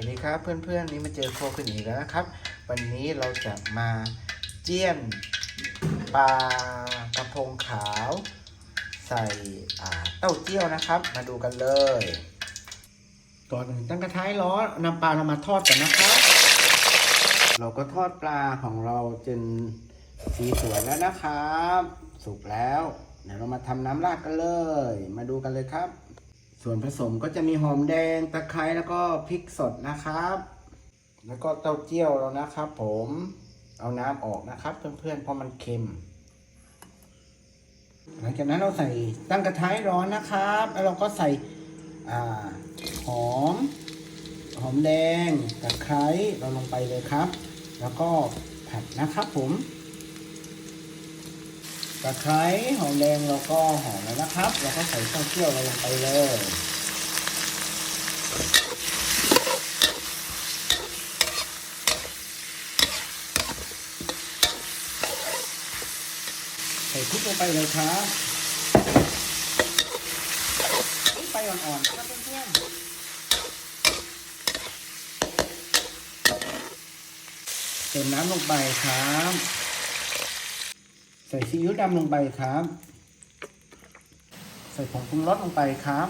วัสดีครับเพื่อนๆนี่มาเจอโคกันอีกแล้วนะครับ วันนี้เราจะมาเจียนปลากระพงขาว ใส่เต้าเจี้ยวนะครับ มาดูกันเลย ก่อนอื่นตั้งกระทะร้อนนำปลาเรามาทอดกันนะครับ เราก็ทอดปลาของเราจนสีสวยแล้วนะครับ สุกแล้วเดี๋ยวเรามาทำน้ำราดกันเลย มาดูกันเลยครับ ส่วนผสมก็จะมีหอมแดงตะไคร้แล้วก็พริกสดนะครับ แล้วก็เต้าเจี้ยวเรานะครับ ผมเอาน้ำออกนะครับ เพื่อนๆเพราะมันเค็ม หลังจากนั้นเราใส่ตั้งกระทะร้อนนะครับ แล้วเราก็ใส่หอม หอมแดงตะไคร้เราลงไปเลยครับ แล้วก็ผัดนะครับผม ตะไคร้หอมแดงเราก็หอมแล้วนะครับเราก็ใส่เต้าเจี้ยวลงไปเลยใส่พริกลงไปเลยครับพริกไปอ่อนๆครับเพื่อนๆเติมน้ำลงไปครับ ใส่ซีอิ๊วดำลงไปครับ ใส่ผงปรุงรสลงไปครับ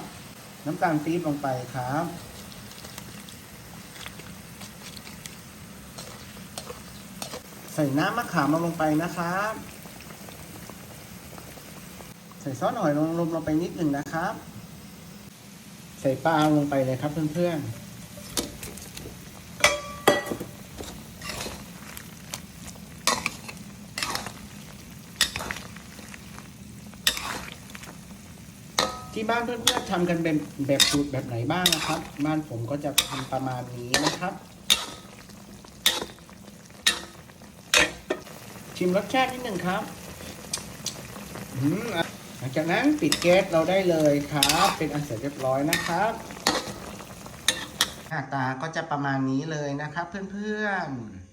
น้ำตาลปี๊บลงไปครับ ใส่น้ำมะขามลงไปนะครับ ใส่ซอสหอยนางลงไปนิดหนึ่งนะครับ ใส่ปลาลงไปเลยครับเพื่อนๆ ที่บ้านเพื่อนๆทำกันเป็นแบบสูตรแบบไหนบ้างนะครับ บ้านผมก็จะทำประมาณนี้นะครับ ชิมรสชาตินิดหนึ่งครับอืมอะหลังจากนั้นปิดแก๊สเราได้เลยครับ เป็นอันเสร็จเรียบร้อยนะครับ หน้าตาก็จะประมาณนี้เลยนะครับเพื่อนๆ